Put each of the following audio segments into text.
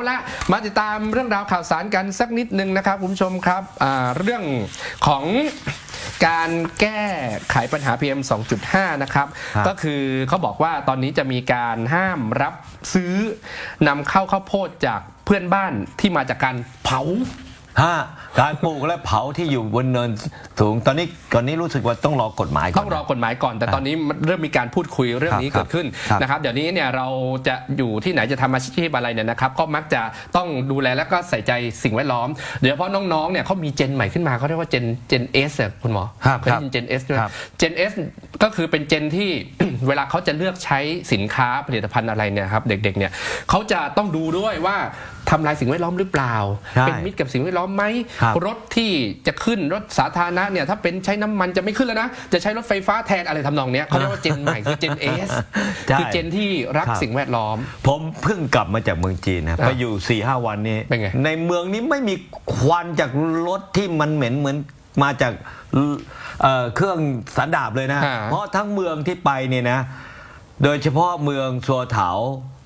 เอาละมาติดตามเรื่องราวข่าวสารกันสักนิดนึงนะครับคุณผู้ชมครับอ่าเรื่องของการแก้ไขปัญหา PM 2.5 นะครับครับ ก็คือเขาบอกว่าตอนนี้จะมีการห้ามรับซื้อนำเข้าข้าวโพดจากเพื่อนบ้านที่มาจากการเผา ฮะการปลูกและเผาที่อยู่บนเนินสูงตอนนี้ตอนนี้รู้สึกว่าต้องรอกฎหมายก่อน ต้องรอกฎหมายก่อน แต่ตอนนี้มันเริ่มมีการพูดคุยเรื่องนี้ครับเกิดขึ้นครับนะครับเดี๋ยวนี้เนี่ยเราจะอยู่ที่ไหนจะทำอาชีพอะไรเนี่ยนะครับ ก็มักจะต้องดูแลและก็ใส่ใจสิ่งแวดล้อมโดยเฉพาะน้องๆเนี่ยเขามีเจนใหม่ขึ้นมาเขาเรียกว่าเจนเจนเอสคุณหมอครับเคยได้ยินเจนเอสด้วยครับเจนเอสก็คือเป็นเจนที่เวลาเขาจะเลือกใช้สินค้าผลิตภัณฑ์อะไรเนี่ยครับเด็กๆเนี่ยเขาจะต้องดูด้วยว่า ทำลายสิ่งแวดล้อมหรือเปล่า ใช่เป็นมิตรกับสิ่งแวดล้อมไหมครับรถที่จะขึ้นรถสาธารณะเนี่ยถ้าเป็นใช้น้ำมันจะไม่ขึ้นแล้วนะ จะใช้รถไฟฟ้าแทนอะไรทำนองเนี้ยเขาเรียกว่าเจนใหม่คือเจนเอสใช่คือเจนที่รักครับ สิ่งแวดล้อม ผมเพิ่งกลับมาจากเมืองจีนนะอะไปอยู่4ี่ห้าวันนี้ เป็นไง ในเมืองนี้ไม่มีควันจากรถที่มันเหม็นเหมือนมาจากเอ่อเครื่องสันดาบเลยนะ อ่าเพราะทั้งเมืองที่ไปเนี่ยนะ โดยเฉพาะเมืองสัวเถา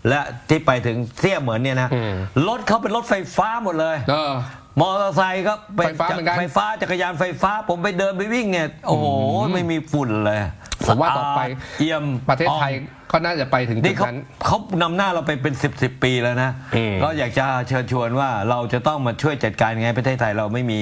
และที่ไปถึงเสี่ยเหมือนเนี่ยนะ อืม รถเขาเป็นรถไฟฟ้าหมดเลย เออ มอเตอร์ไซค์ก็ป็ไฟฟ้าเหมือนกันไฟฟ้าจักรยานไฟฟ้าผมไปเดินไปวิ่งเนี่ย โอ้โห ไม่มีฝุ่นเลยผมว่าต่อไป สะดเอี่ยมประเทศไทย อ่อ ก็น่าจะไปถึงมจุนี่ดเขานั้น เขานำหน้าเราไปเป็น10บสปีแล้วนะ อืมก็อยากจะเชิญชวนว่าเราจะต้องมาช่วยจัดการยังไงประเทศไทยเราไม่มี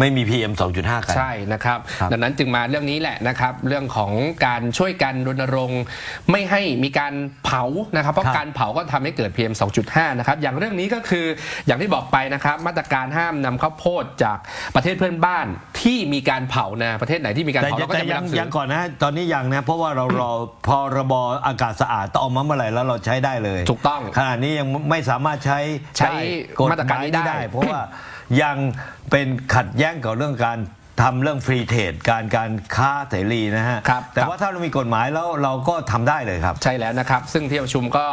ไม่มี PM 2.5 กัน ใช่นะครับ ครับดังนั้นจึงมาเรื่องนี้แหละนะครับ เรื่องของการช่วยกันรณรงค์ไม่ให้มีการเผานะครับ เพราะการเผาก็ทำให้เกิด PM 2.5 นะครับ อย่างเรื่องนี้ก็คืออย่างที่บอกไปนะครับ มาตรการห้ามนำข้าวโพดจากประเทศเพื่อนบ้านที่มีการเผานะประเทศไหนที่มีการแต่เผาเราก็แต่จะไม่ยัรังบซื้ยังอก่อนนะ ตอนนี้ยังนะ เพราะว่าเรารอพรบอากาศสะอาดต้องออกมาเมื่อไหร่แล้วเราใช้ได้เลยถูกต้องขณะนี้ยังไม่สามารถใช้ใช้ได้กฎมาตรการนี้หยได้ เพราะว่ายังเป็นขัดแย้งกับเรื่องการ ทำเรื่องฟรีเทรดการการค้าเสรีนะฮะ ครับแต่ครับว่าถ้าเรามีกฎหมายแล้วเราก็ทำได้เลยครับ ใช่แล้วนะครับ ซึ่งที่ประชุมก็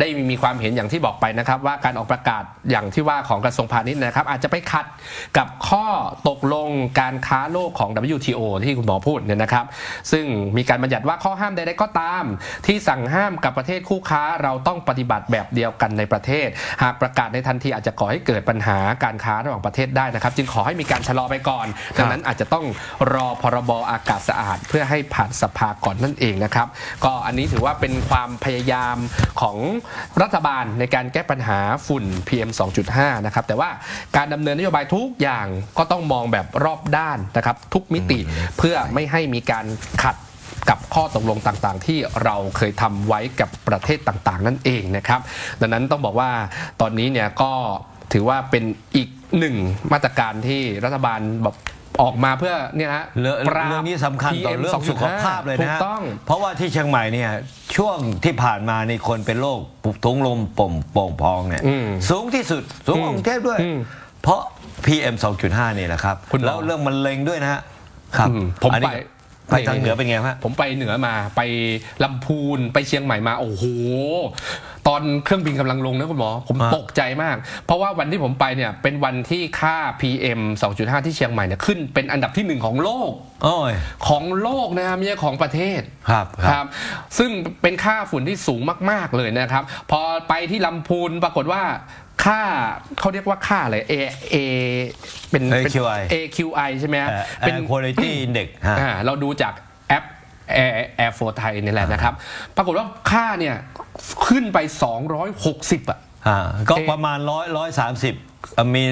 ได้มีความเห็นอย่างที่บอกไปนะครับ ว่าการออกประกาศอย่างที่ว่าของกระทรวงพาณิชย์นะครับ อาจจะไปขัดกับข้อตกลงการค้าโลกของ WTO ที่คุณหมอพูดเนี่ยนะครับ ซึ่งมีการบัญญัติว่าข้อห้ามใดๆก็ตาม ที่สั่งห้ามกับประเทศคู่ค้าเราต้องปฏิบัติแบบเดียวกันในประเทศ หากประกาศในทันทีอาจจะก่อให้เกิดปัญหาการค้าระหว่างประเทศได้นะครับ จึงขอให้มีการชะลอไปก่อนดังนั้นอาจจะต้องรอพรบอากาศสะอาด เพื่อให้ผ่านสภาก่อนนั่นเองนะครับ ก็อันนี้ถือว่าเป็นความพยายามของรัฐบาลในการแก้ปัญหาฝุ่น PM 2.5 นะครับ แต่ว่าการดำเนินนโยบายทุกอย่างก็ต้องมองแบบรอบด้านนะครับ ทุกมิติเพื่อไม่ให้มีการขัดกับข้อตกลงต่างๆ ที่เราเคยทำไว้กับประเทศต่างๆ นั่นเองนะครับ ดังนั้นต้องบอกว่าตอนนี้เนี่ยก็ถือว่าเป็นอีกหนึ่งมาตรการที่รัฐบาลแบบ ออกมาเพื่อเนี่ยนะเรื่องปราบเรื่องนี้สำคัญต่อ PM เรื่องสุขภาพเลยถูนะกฮะต้องเพราะว่าที่เชียงใหม่เนี่ยช่วงที่ผ่านมาในคนเป็นโรคปุกทุงลมป่มโป่งพองเนี่ยอืมสูงที่สุดสูงกว่าอืมกรุงเทพด้วยอืมเพราะ PM 2.5 นี่แหละครับคุณหมอแล้วเรื่องมะเร็งด้วยนะฮะครับอืมผมอันนี้ไปไปทางเหนือเป็นไงฮะผมไปเหนือมาไปลำพูนไปเชียงใหม่มาโอ้โห ตอนเครื่องบินกำลังลงนะคุณหมอ ผมอ่าตกใจมาก เพราะว่าวันที่ผมไปเนี่ยเป็นวันที่ค่า PM 2.5 ที่เชียงใหม่เนี่ยขึ้นเป็นอันดับที่หนึ่งของโลกโอ้ยของโลกนะครับไม่ใช่ของประเทศครับครับครับ ซึ่งเป็นค่าฝุ่นที่สูงมาก ๆเลยนะครับ พอไปที่ลำพูนปรากฏว่าค่าเขาเรียกว่าค่าอะไร A A เป็นเป็น AQI AQI ใช่ไหมฮะเอ่อเป็น Air Quality Index ฮะอ่าเราดูจาก แอป Air Air for ไทยนี่แหละนะครับ ปรากฏว่าค่าเนี่ยขึ้นไป 260 อะ อ่าก็เอ๊ะประมาณร้อยร้อยสามสิบมี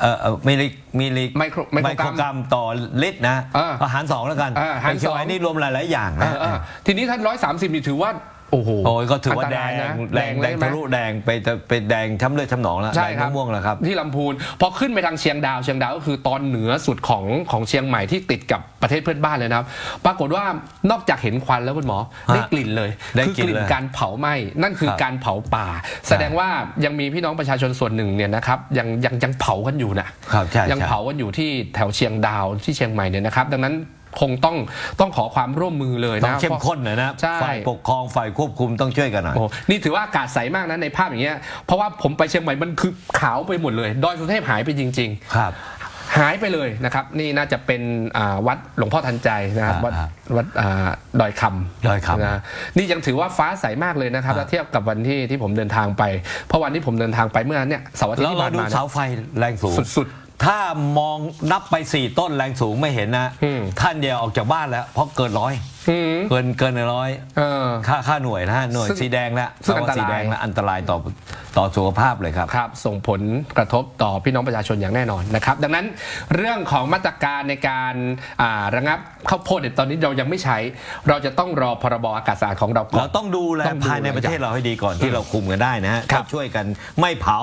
เอ่อเอ่อมิลลิมิลลิไมโครไมโครกรัมกรัมต่อลิตรนะเอออาหารสองแล้วกันเออหารสองไอ้นี่รวมหลาย ๆ อย่างเอนะ อเออทีนี้ท่าน 130 นี่ถือว่า โอ้โห โอ้ยก็ถือว่าตแดรยงนะแดงแดงเลยไหมทะลุแดงไปไปแดงช้ำเลือดช้ำหนองแล้วใช่แดงครับ ม่วงแล้วครับ ที่ลำพูนพอขึ้นไปทางเชียงดาวเชียงดาวก็คือตอนเหนือสุดของของเชียงใหม่ที่ติดกับประเทศเพื่อนบ้านเลยนะครับ ปรากฏว่านอกจากเห็นควันแล้วคุณหมอ ฮะได้กลิ่นเลยได้คือกลิ่นลิ่นเลยการเผาไหม้นั่นคือครับการเผาป่า แสดงว่ายังมีพี่น้องประชาชนส่วนหนึ่งเนี่ยนะครับยังยังยังเผากันอยู่นะครับใช่ยังใช่ เผากันอยู่ที่แถวเชียงดาวที่เชียงใหม่เนี่ยนะครับ ดังนั้น คงต้องต้องขอความร่วมมือเลยต้องนะเข้มข้นหน่อยนะใช่ฝ่ายปกครองฝ่ายควบคุมต้องช่วยกันหน่อยโอ้นี่ถือว่าอากาศใสมากนะในภาพอย่างเงี้ยเพราะว่าผมไปเชียงใหม่มันคือขาวไปหมดเลยดอยสุเทพหายไปจริงครับ หายไปเลยนะครับ นี่น่าจะเป็นอ่าวัดหลวงพ่อทันใจนะครับอ่าวัดอ่าวัดอ่าดอยคำดอยคำนะนี่ยังถือว่าฟ้าใสมากเลยนะครับอ่า ถ้าเทียบกับวันที่ที่ผมเดินทางไป เพราะวันที่ผมเดินทางไปเมื่อเนี่ยเสาร์อาทิตย์แล้วที่เราผ่านดูมาเนี่เสายไฟแรงสูงสุด ถ้ามองนับไปสี่ต้นแรงสูงไม่เห็นนะอืมท่านเดียวออกจากบ้านแล้ว เพราะเกินร้อยอืม เกินเกินร้อยเออ ค่าค่าหน่วยนะฮะหน่วยซึ่งสีแดงแล้วซึ่งอันตราย สีแดงแล้วอันตรายต่อต่อสุขภาพเลยครับ ครับส่งผลกระทบต่อพี่น้องประชาชนอย่างแน่นอนนะครับ ดังนั้นเรื่องของมาตรการในการอ่าระงับข้าวโพดเนี่ยตอนนี้เรายังไม่ใช้ เราจะต้องรอพรบอากาศสะอาดของเราก่อเราน ต้องดูแลต้องดูภายในประเทศเราให้ดีก่อนที่เราคุมกันได้นะฮะครับก็ช่วยกันไม่เผา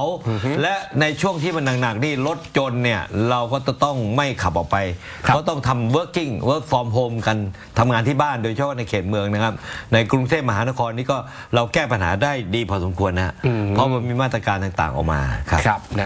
และในช่วงที่มันหนักๆนี่รถจนเนี่ยเราก็จะต้องไม่ขับออกไปครับเขาต้องทำ working work from home กันทำงานที่บ้านโดยเฉพาะในเขตเมืองนะครับ ในกรุงเทพมหานครนี่ก็เราแก้ปัญหาได้ดีพอสมควรนะฮะเพราะมันมีมาตรการต่างๆออกมาครับ ครับนะ